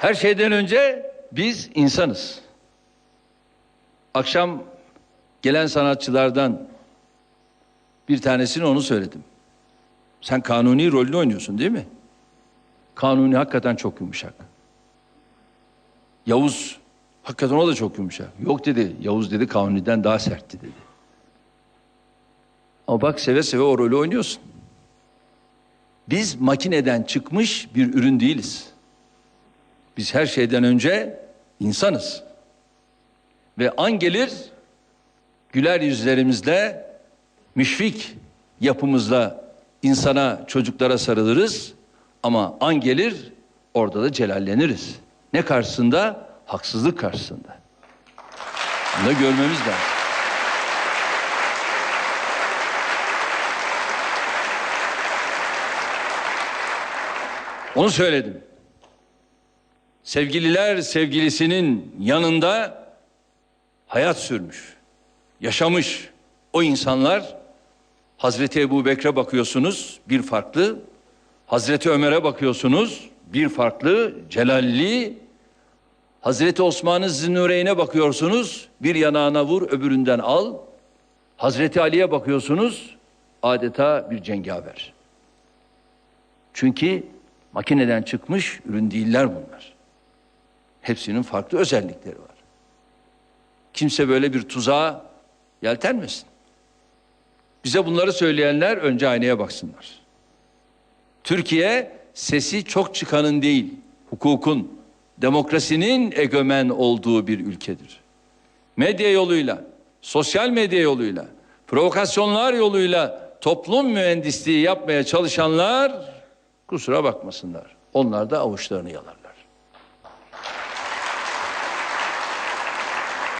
Her şeyden önce biz insanız. Akşam gelen sanatçılardan bir tanesini onu söyledim. Sen kanuni rolünü oynuyorsun değil mi? Kanuni hakikaten çok yumuşak. Yavuz hakikaten o da çok yumuşak. Yok dedi. Yavuz dedi kanuniden daha sertti dedi. Ama bak seve seve o rolü oynuyorsun. Biz makineden çıkmış bir ürün değiliz. Biz her şeyden önce insanız. Ve an gelir güler yüzlerimizle, müşfik yapımızla insana, çocuklara sarılırız. Ama an gelir orada da celalleniriz. Ne karşısında? Haksızlık karşısında. Bunu da görmemiz lazım. Onu söyledim. Sevgililer sevgilisinin yanında hayat sürmüş, yaşamış o insanlar Hazreti Ebu Bekir'e bakıyorsunuz bir farklı, Hazreti Ömer'e bakıyorsunuz bir farklı, celalli, Hazreti Osman'ın Zinnüreyn'e bakıyorsunuz bir yanağına vur öbüründen al, Hazreti Ali'ye bakıyorsunuz adeta bir cengaver. Çünkü makineden çıkmış ürün değiller bunlar. Hepsinin farklı özellikleri var. Kimse böyle bir tuzağa yeltenmesin. Bize bunları söyleyenler önce aynaya baksınlar. Türkiye sesi çok çıkanın değil, hukukun, demokrasinin egemen olduğu bir ülkedir. Medya yoluyla, sosyal medya yoluyla, provokasyonlar yoluyla toplum mühendisliği yapmaya çalışanlar kusura bakmasınlar. Onlar da avuçlarını yalarlar.